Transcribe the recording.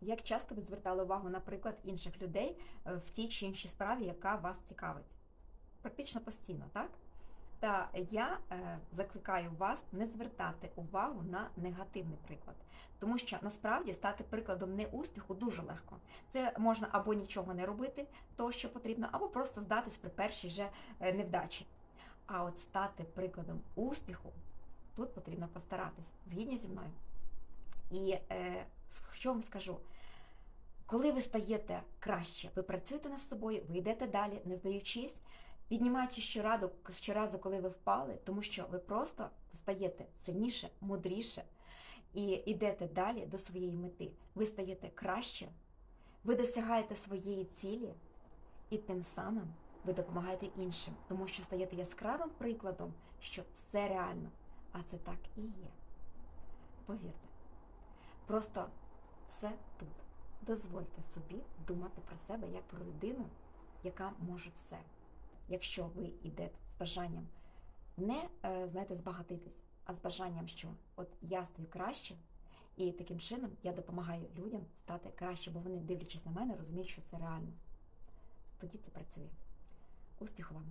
Як часто ви звертали увагу, наприклад, інших людей е, в тій чи іншій справі, яка вас цікавить? Практично постійно, так? Та я е, закликаю вас не звертати увагу на негативний приклад, тому що насправді стати прикладом неуспіху дуже легко. Це можна або нічого не робити, то що потрібно, або просто здатись при першій же е, невдачі. А от стати прикладом успіху тут потрібно постаратись, згідні зі мною. І е, що вам скажу? Коли ви стаєте краще, ви працюєте над собою, ви йдете далі, не здаючись, піднімаючи щоразу, щоразу, коли ви впали, тому що ви просто стаєте сильніше, мудріше і йдете далі до своєї мети. Ви стаєте краще, ви досягаєте своєї цілі, і тим самим ви допомагаєте іншим, тому що стаєте яскравим прикладом, що все реально, а це так і є. Повірте, просто все тут. Дозвольте собі думати про себе як про людину, яка може все. Якщо ви йдете з бажанням не е, знаєте, збагатитись, а з бажанням, що от я стаю краще, і таким чином я допомагаю людям стати краще, бо вони, дивлячись на мене, розуміють, що це реально. Тоді це працює. Успіху вам!